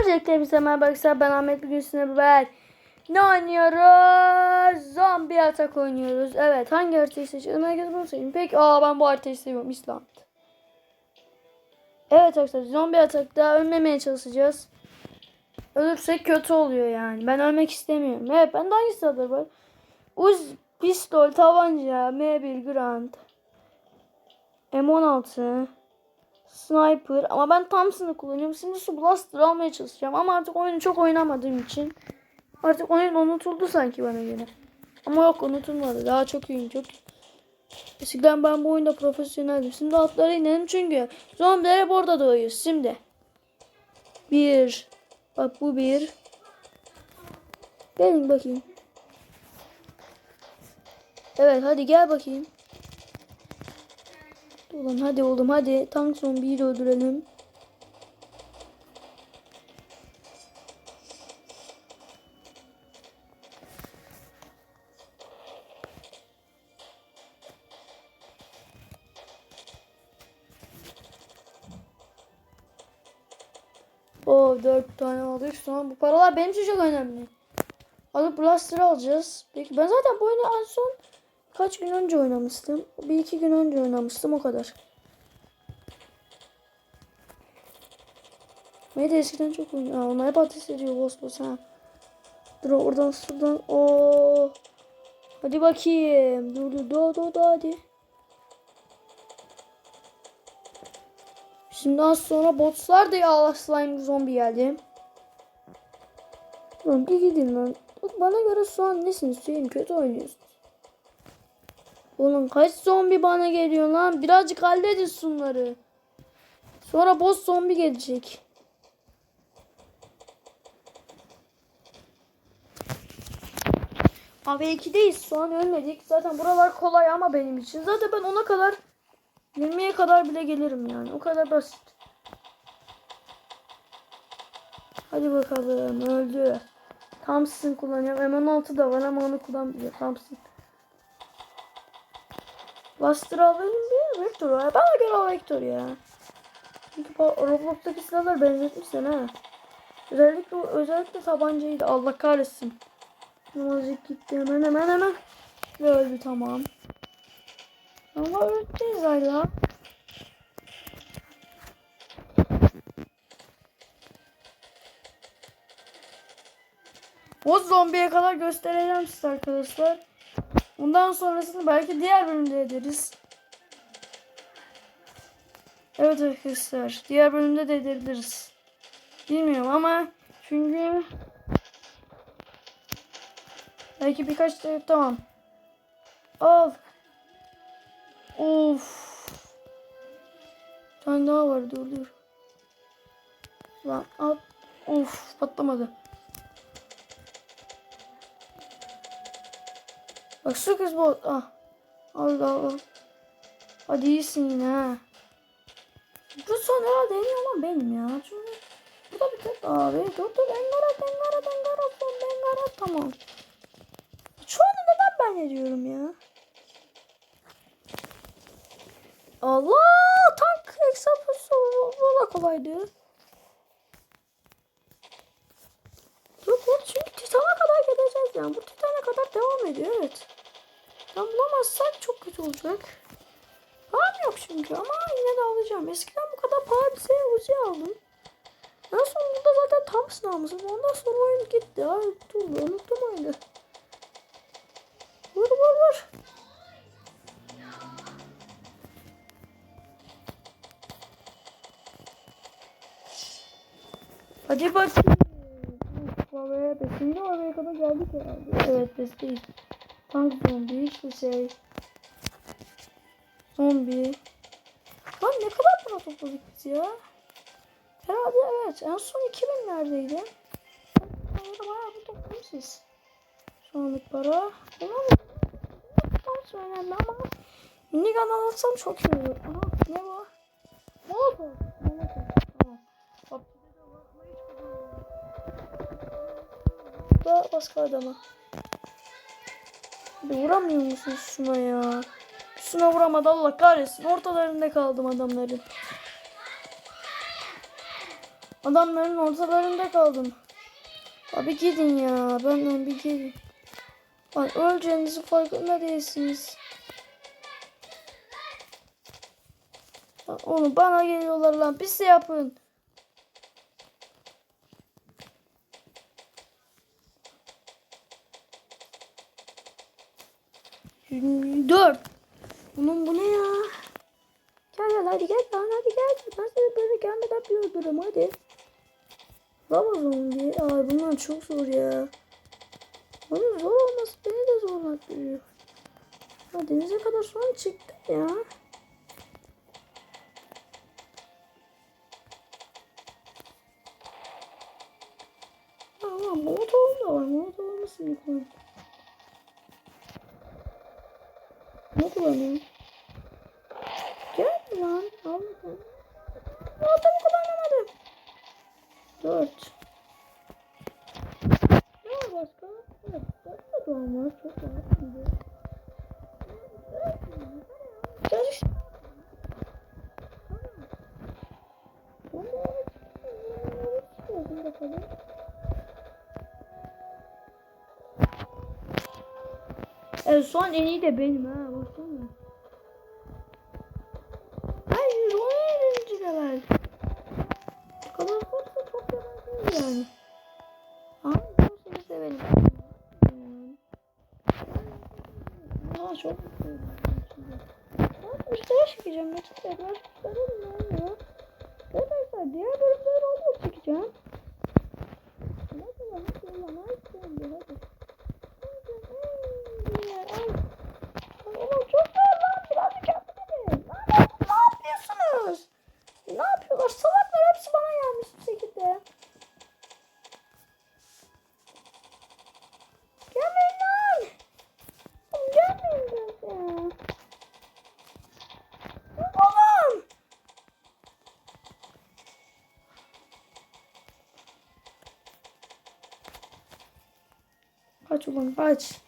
Öncelikle bize merhaba arkadaşlar ben Ahmet bugün sizinle beraber ne oynuyoruz? Zombi atak oynuyoruz. Evet hangi haritayı seçelim? Herkes bunu seçin. Peki aa ben bu haritayı seviyorum İsland. Evet arkadaşlar zombi atakta ölmemeye çalışacağız. Ölürsek kötü oluyor yani. Ben ölmek istemiyorum. Evet bende hangi silahlar var? Uz, pistol, tabanca, M1, Grand, M16, Sniper ama ben Thompson'ı kullanıyorum. Şimdi su Blaster almaya çalışacağım ama artık oyunu çok oynamadığım için artık oyun unutuldu sanki bana göre. Ama yok unutulmadı. Daha çok iyiyim çok. Eskiden ben bu oyunda profesyoneldim. Şimdi atlara inelim çünkü zombiler hep orada doğuyor. Şimdi. Bir. Bak bu bir. Gelin bakayım. Evet hadi gel bakayım. Ulan hadi oğlum hadi. Tank zombiyi de öldürelim. O dört tane aldık. Sonra bu paralar benim için çok önemli. Alıp Blaster alacağız. Peki ben zaten bu oyunu en son kaç gün önce oynamıştım. Bir iki gün önce oynamıştım o kadar. Neydi eskiden çok oynuyor. Onlar hep ateş ediyor boss boss ha. Dur oradan şuradan. Oo. Hadi bakayım. Dur dur dur dur dur hadi. Şimdi az sonra botslar da ya slime zombi geldi. Lan bir gidin lan. Bana göre şu an nesin Hüseyin kötü oynuyorsun. Oğlum kaç zombi bana geliyor lan. Birazcık halledin şunları. Sonra boss zombi gelecek. Abi 2'deyiz. Şu an ölmedik. Zaten buralar kolay ama benim için. Zaten ben ona kadar 20'ye kadar bile gelirim yani. O kadar basit. Hadi bakalım öldü. Thompson kullanıyorum. M16 da var ama onu kullanmıyor. Thompson. Buster alayım bir Vector var. Bana göre o Vector ya. Çünkü Roblox'taki silahlar benzetmişsin ha. Özellikle özellikle tabancaydı. Allah kahretsin. Namazcık gitti hemen hemen hemen. Ve öldü tamam. Ama öleceğiz hala. O zombiye kadar göstereceğim size arkadaşlar. Bundan sonrasını belki diğer bölümde ederiz. Evet arkadaşlar. Diğer bölümde de edebiliriz. Bilmiyorum ama çünkü belki birkaç da tamam. Al. Of. Bir tane daha var dur dur. Lan at. Of patlamadı. Şu kız bu. Ah. Al al. Hadi iyisin yine. Bu son herhalde en iyi olan benim ya. Çünkü bu da bir tek abi. Dur dur Engarat Engarat Engarat son Engarat tamam. Şu anda neden ben ediyorum ya? Allah tank hesaplısı bu da kolaydı. Yok bu çünkü Titan'a kadar gideceğiz yani. Bu Titan'a kadar devam ediyor evet. Ben bulamazsak çok kötü olacak. Param yok çünkü ama yine de alacağım. Eskiden bu kadar para bir şeye Uzi aldım. En sonunda zaten Thompson almışım. Ondan sonra oyun gitti. Ay dur unuttum oyunu. Vur vur vur. Hadi bakayım. Oraya besinli oraya kadar geldik herhalde. Evet besteyiz. Tank zombi hiçbir şey. Zombi. Lan ne kadar para topladık biz ya? Herhalde evet. En son 2000'lerdeydi. Para bayağı bir toplamışız. Sonluk para. Ama Parça önemli ama minigun alırsam çok iyi olur. Aha ne bu? Molotov. Molotov. Tamam. Bak. Da başka adama. Bir vuramıyor musun şuna ya? Kutusuna vuramadı Allah kahretsin. Ortalarında kaldım adamların. Adamların ortalarında kaldım. Abi gidin ya. Benden bir gidin. Lan öleceğinizin farkında değilsiniz. Oğlum bana geliyorlar lan. Bir şey yapın. Dört. Bunun bu ne ya? Gel gel hadi gel lan hadi gel. Ben seni böyle gelmeden bir öldürürüm hadi. Baba zombi. Ay bunlar çok zor ya. Bunun zor olması beni de zorlatıyor. Ha, denize kadar son çıktı ya. Evet son en iyi de benim ha baksana. O birinci level. Bu kadar korksa çok yalan değil yani. Ama ben seni severim. Hmm. Aa çok mutluyum. Ben üstlere çekeceğim. Gerçekten gerçekten ne oluyor? Arkadaşlar diğer bölümleri olmak çekeceğim. Nasıl lan? Nasıl lan? Nasıl lan? Hadi. Kaç ulan kaç.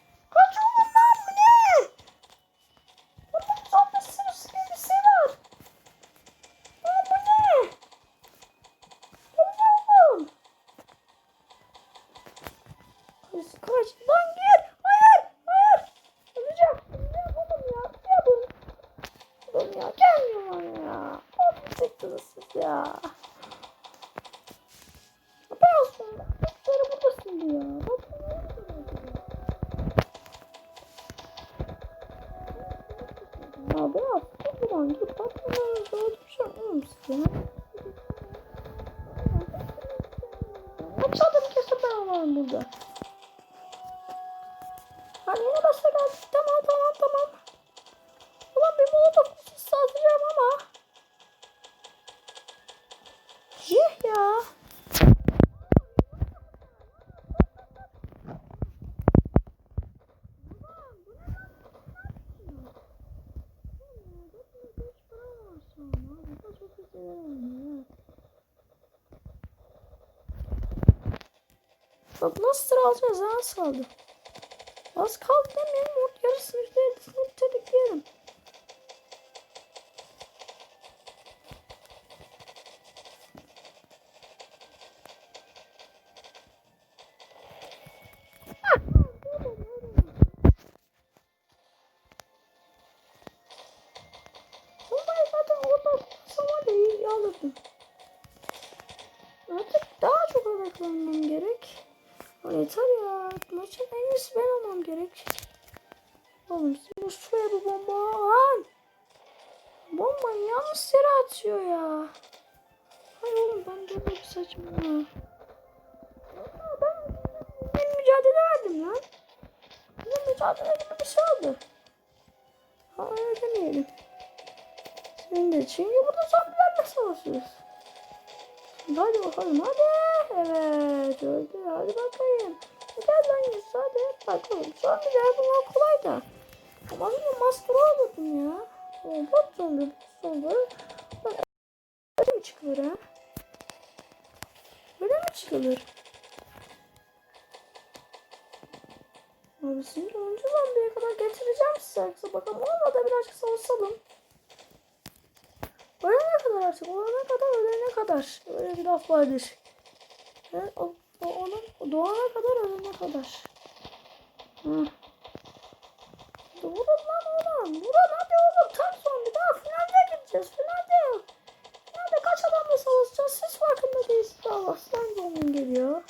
Size. Yapsadım kesin ben varım burada. Bak sıra alacağız ha, az kaldı. Az kaldı demeyelim orta yarısını %50'sini bitirdik diyelim. Alırdım. Artık daha çok odaklanmam gerek. Yeter ya. Maçın en iyisi ben olmam gerek. Oğlum bu şuraya bu bomba lan. Bombayı yanlış yere atıyor ya. Hayır oğlum ben böyle bir saçma. Ben, ben mücadele verdim lan. Ben mücadele gibi bir şey oldu. Ha öyle demeyelim. Şimdi çünkü burada zombilerle savaşıyoruz. Hadi bakalım hadi. Evet öldü hadi bakayım. Gel lan yüz hadi bakalım. Zombiler bunlar kolay da. Ama yine master olmadım ya. Bot zombi bot. Lan öyle mi çıkılır ha? Böyle mi çıkılır? Abi Şimdi onuncu zombiye kadar getireceğim size bakalım da birazcık savaşalım. Ölene kadar artık ölene kadar ölene kadar. Öyle bir laf vardır. Ve o, o, onun doğana kadar ölene kadar. Hı. Vurun lan oğlum. Vurun hadi oğlum. Tam zombi daha finalde gideceğiz. Finalde. Finalde kaç adamla savaşacağız siz farkında değilsiniz. Daha aslan zombi geliyor.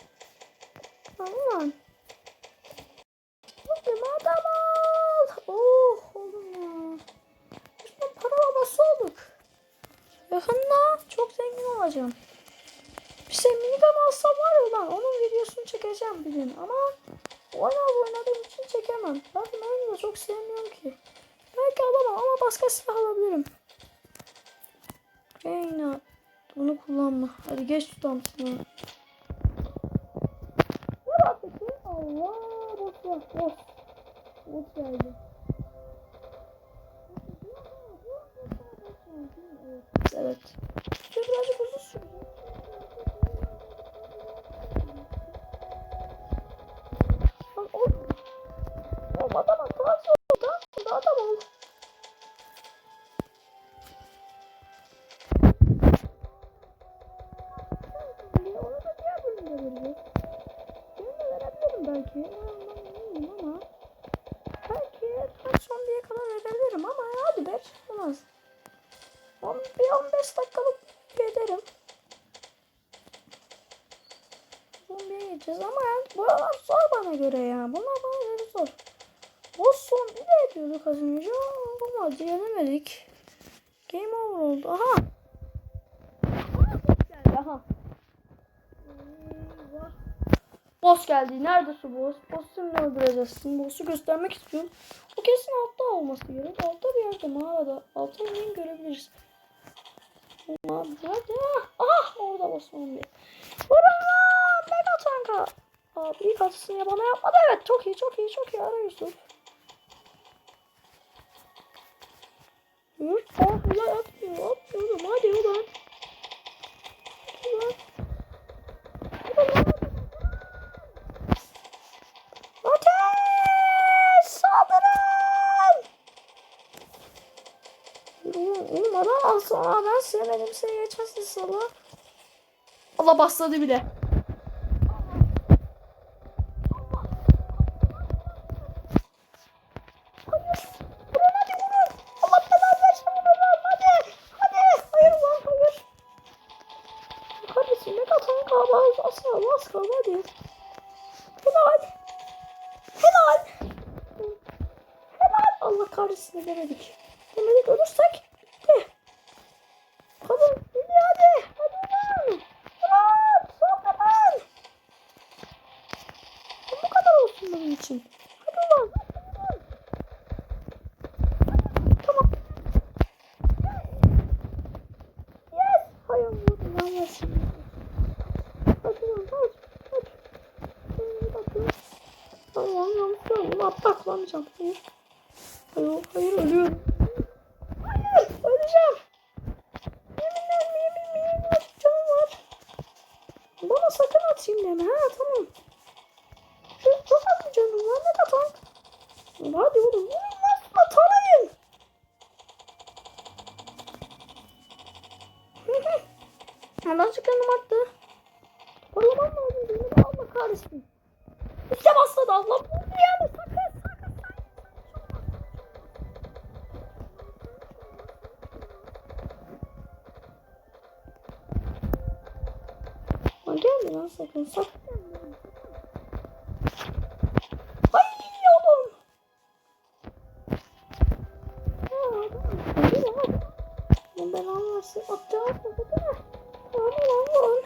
Tamam. Bugün Bir şey minigun alsam var ya lan onun videosunu çekeceğim bir gün ama oyunu oynadığım için çekemem. Zaten oyunu da çok sevmiyorum ki. Belki alamam ama başka silah alabilirim. Reyna bunu kullanma. Hadi geç tutam şunu. Ne peki? Allah boş ver boş. Boş geldi. Evet. Göre ya. Bunlar bana göre zor. Boss son bir de ediyorduk az önce ama diyemedik. Game over oldu. Aha. Aha. Boss geldi. Nerede su boss? Boss'u öldüreceğiz. Şimdi boss'u göstermek istiyorum. O kesin altta olması gerek. Altta bir yerde mağarada. Altta inin görebiliriz. Hadi. Ah orada boss zombi. Vurun. Mega tanka. Abi ilk atışını ya bana yapmadı. Evet çok iyi çok iyi çok iyi. Ara Yusuf. Yürü. Ah ulan atmıyor. Atmıyor. Hadi ulan. Ulan. Ulan. Ateş! Saldırın! Oğlum, oğlum adam alsın. Ben sevmedim seni geçmezsin sana. Allah başladı bile. Asla az kaldı hadi. Helal. Helal. Helal. Allah kahretsin. Demedik ölürsek. De. Hadi. Hadi hadi. Hadi lan. Lan. Sonra lan. Bu kadar olsun benim için. Hadi lan. Tamam. Yes. Hayır vurdum lan yesin. Hadi lan hadi. Hadi. Hadi. Tamam yanlış Bunu atlaklamayacağım. Hayır. Hayır, hayır ölüyorum. Hayır öleceğim. Yeminler yemin yemin var. Canım var. Bana sakın atayım deme. Ha tamam. Çok, çok az canım var. Ne kadar? Hadi oğlum. Şuna, Tarayın. Allah canım arttı. Gelme. Ay. Lan ben anlarsın. Atacağım. Hadi lan.